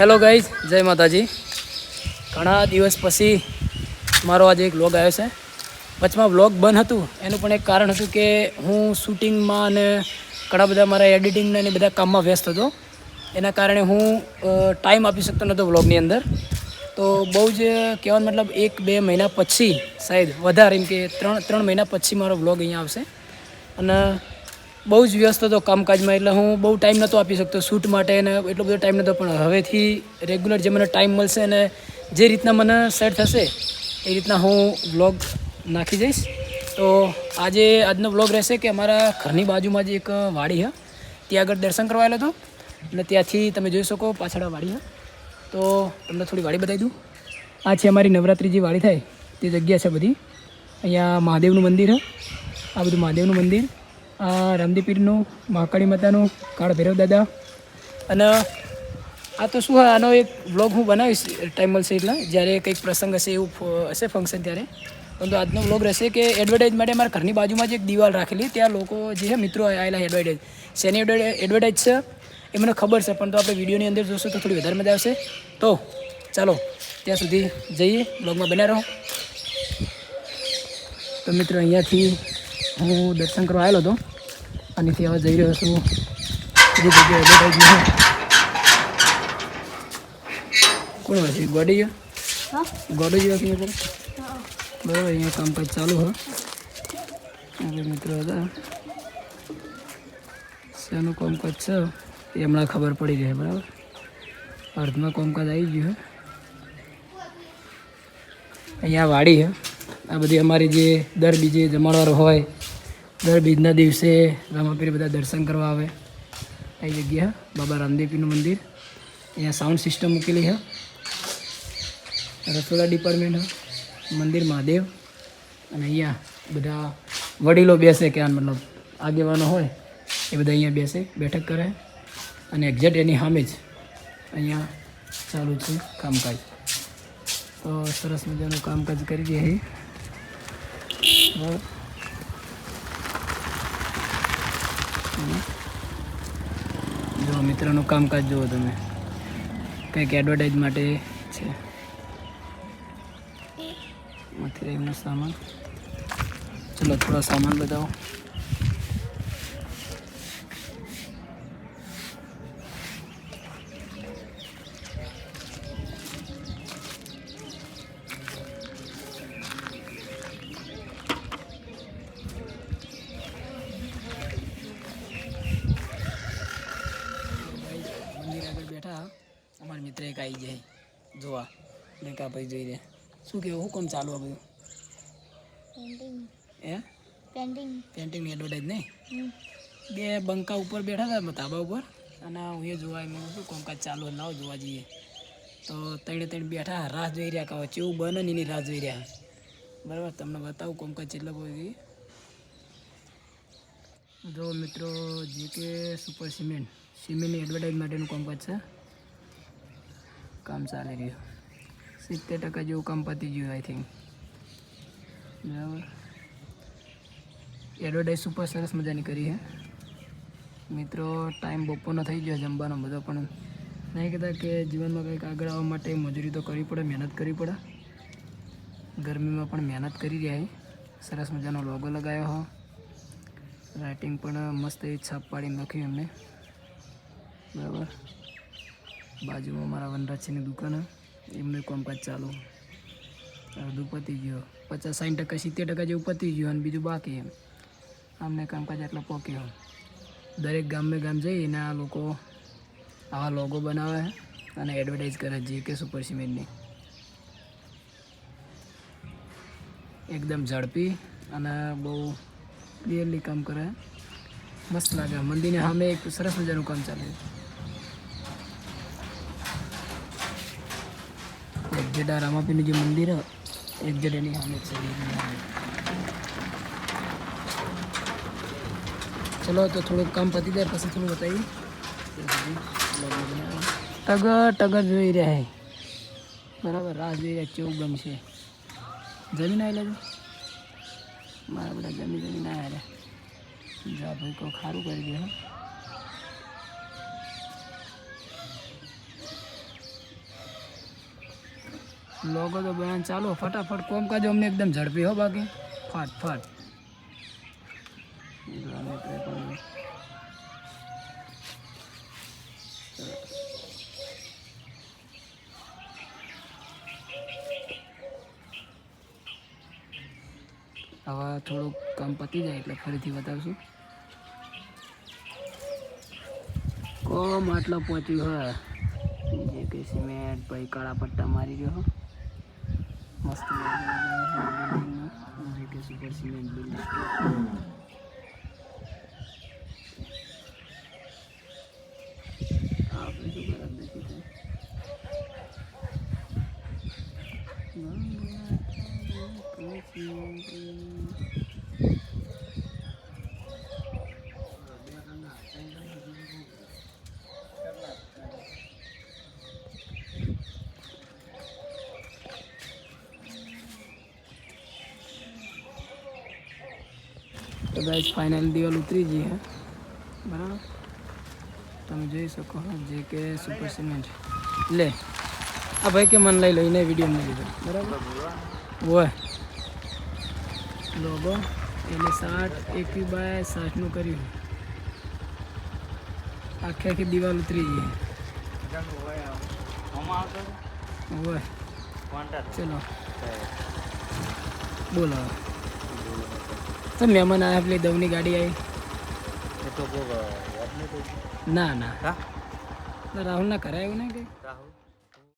Hello guys જય માતાજી. ઘણા દિવસ પછી મારો આજે એક વ્લોગ આવ્યો છે. વચમાં વ્લોગ બંધ હતું. એનું પણ એક કારણ હતું કે હું શૂટિંગમાં અને ઘણા બધા મારા એડિટિંગના અને બધા કામમાં વ્યસ્ત હતો. એના કારણે હું ટાઈમ આપી શકતો નહોતો વ્લોગની અંદર. તો બહુ જ કહેવાનો મતલબ એક બે મહિના પછી શાયદ વધારે એમ કે ત્રણ ત્રણ મહિના પછી મારો વ્લોગ અહીંયા આવશે. અને બહુ જ વ્યસ્ત હતો કામકાજમાં, એટલે હું બહુ ટાઈમ નહોતો આપી શકતો શૂટ માટે અને એટલો બધો ટાઈમ નહોતો, પણ હવેથી રેગ્યુલર જે મને ટાઈમ મળશે અને જે રીતના મને સેટ થશે, એ રીતના હું વ્લોગ નાખી જઈશ. તો આજે આજનો વ્લોગ રહેશે કે અમારા ઘરની બાજુમાં જે એક વાડી છે ત્યાં આગળ દર્શન કરવા હતો. અને ત્યાંથી તમે જોઈ શકો પાછળ વાડી છે તો તમને થોડી વાડી બતાવી દઉં. આ છે અમારી નવરાત્રિ જે વાડી થાય, તે જગ્યા છે બધી. અહીંયા મહાદેવનું મંદિર છે આ બધું મહાદેવનું મંદિર. આ રામદેવપીરનું મહાકાળી માતાનું, કાળ ભૈરવ દાદા. અને આ તો શું આનો એક વ્લોગ હું બનાવીશ ટાઈમ મળશે એટલે, જ્યારે કંઈક પ્રસંગ હશે એવું હશે ફંક્શન ત્યારે. પરંતુ આજનો વ્લોગ રહેશે કે એડવર્ટાઇઝ માટે મારા ઘરની બાજુમાં જ એક દિવાલ રાખેલી, ત્યાં લોકો જે છે મિત્રો આવેલા એડવર્ટાઇઝ શેની એડવર્ટાઇઝ છે, એ મને ખબર છે, પણ તો આપણે વિડીયોની અંદર જોશું તો થોડી વધારે મજા આવશે. તો, ચાલો, ત્યાં સુધી જઈએ બ્લોગમાં બન્યા રહો. તો મિત્રો અહીંયાથી હું દર્શન કરવા આવેલો હતો. આનીથી હવે જઈ રહ્યો છું જે જગ્યાએ એડવર્ટાઇઝ છે કોણ હોય છે ગોડી ગયો હા ગયો કે બરાબર અહીંયા કામકાજ ચાલુ હોય આપણે મિત્રો હતા શેનું કામકાજ છે એ હમણાં ખબર પડી જાય બરાબર અર્ધમાં કામકાજ આવી ગયું હે અહીંયા વાડી છે આ બધી અમારી જે દર બીજે જમાડવાર હોય દર બીજના દિવસે રામાપીર બધા દર્શન કરવા આવે. આ જગ્યા, બાબા રામદેવપીનું મંદિર. અહીંયા સાઉન્ડ સિસ્ટમ મૂકેલી છે. રસોડા ડિપાર્ટમેન્ટ મંદિર મહાદેવ. અને અહીંયા બધા વડીલો બેસે કે આ મતલબ આગેવાનો હોય, એ બધા અહીંયા બેસે, બેઠક કરે. અને એક્ઝેક્ટ એની સામે જ અહીંયા ચાલુ છે કામકાજ. તો સરસ મજાનું કામકાજ કરી રહ્યા છીએ. બરાબર હમ. જો, મિત્રનું કામકાજ જુઓ તમે. કંઈક એડવર્ટાઇઝ માટે છે. માંથી સામાન. ચલો, થોડા સામાન બતાવો. બેઠા અમારા મિત્ર એક આવી જાય જોવા. કા ભાઈ જોઈ રે શું કેવું? હું કોમ ચાલુ આ બધું? પેન્ટિંગ હે? પેન્ટિંગ પેન્ટિંગની એડવર્ટાઈઝ નહીં? બે બંકા ઉપર બેઠા હતા ધાબા ઉપર. અને હું એ જોવા એમ શું કોમકાજ ચાલુ લાવો જોવા જઈએ. તો ત્રણે ત્રણ બેઠા રાહ જોઈ રહ્યા કહો ચેવું બને એની રાહ જોઈ રહ્યા. બરાબર? તમને બતાવું કામકાજ કેટલા કોઈ જો મિત્રો, જે કે સુપર સિમેન્ટ સિમેન્ટની એડવર્ટાઈઝ માટેનું કામકાજ છે. કામ ચાલી રહ્યું. સિત્તેર ટકા જેવું કામ પતી ગયું આઈ થિંક બરાબર. એડવર્ટાઈઝ સુપર સરસ મજાની કરી છે મિત્રો ટાઈમ બપોરનો થઈ ગયો, જમવાનો બધો પણ. નહીં કહેતા કે જીવનમાં કંઈક આગળ આવવા માટે મજૂરી તો કરવી પડે, મહેનત કરવી પડે. ગરમીમાં પણ મહેનત કરી રહ્યા સરસ મજાનો લોગો લગાવ્યો હો. રાઇટિંગ પણ મસ્ત એ છાપ પાડીને નાખ્યું એમને. બરાબર? બાજુમાં મારા વનરાજસિંહની દુકાન. એમનું કામકાજ ચાલુ. અડધું પતી ગયો. પચાસ સાઠ ટકા, સિત્તેર ટકા જેવું પતી ગયું અને બીજું બાકી એમ. આમને કામકાજ આટલા પોક્યો દરેક ગામે ગામ જઈને આ લોકો આવા લોગો બનાવે અને એડવર્ટાઇઝ કરે જે કે સુપર સિમેન્ટની એકદમ ઝડપી અને બહુ ક્લિયરલી કામ કરે. મસ્ત લાગે મંદિરની સામે એક સરસ મજાનું કામ ચાલે. એક્ઝેટ આ રામાપીનું જે મંદિર, એક એની સામે છે. ચલો, તો થોડુંક કામ પતી જાય, પછી થોડું બતાવી ટગર ટગર જોઈ રહ્યા બરાબર, રાહ જોઈ રહ્યા, કેવું ગમશે. જમીન આવી લેજો. हमारा बड़ा जमी ज़मीन आया है जब को खारू कर दिया हम तो बयान चालो फटाफट कोम का जो हमने एकदम झड़पी हो बाकी। फट फट। હવે થોડુંક કામ પતી જાય એટલે ફરીથી બતાવશું કોમ આટલો પહોંચ્યું હોય જે કે સિમેન્ટ ભાઈ કાળા પટ્ટા મારી ગયો મસ્ત સુપર સિમેન્ટ બિલ્ડિંગ. આપણે શું ખરાબ નથી. થાય તો ગાઈસ ફાઇનલ દિવાલ ઉતરી જઈએ હે. બરાબર? તમે જોઈ શકો જે કે સુપર સિમેન્ટ લે આ ભાઈ કે મન લઈ એને વીડિયો મળી લીધો. બરાબર? ઓય. લોગો એટલે સાઠ એકવી બાય સાઠનું કર્યું. આખી આખી દિવાલ ઉતરી જઈએ ઓય. ચલો. બોલો. તો મહેમાન આવ્યા પેલી દવની ગાડી આવી. ના ના. રાહુલ ના આવ્યું ને કે? રાહુલ?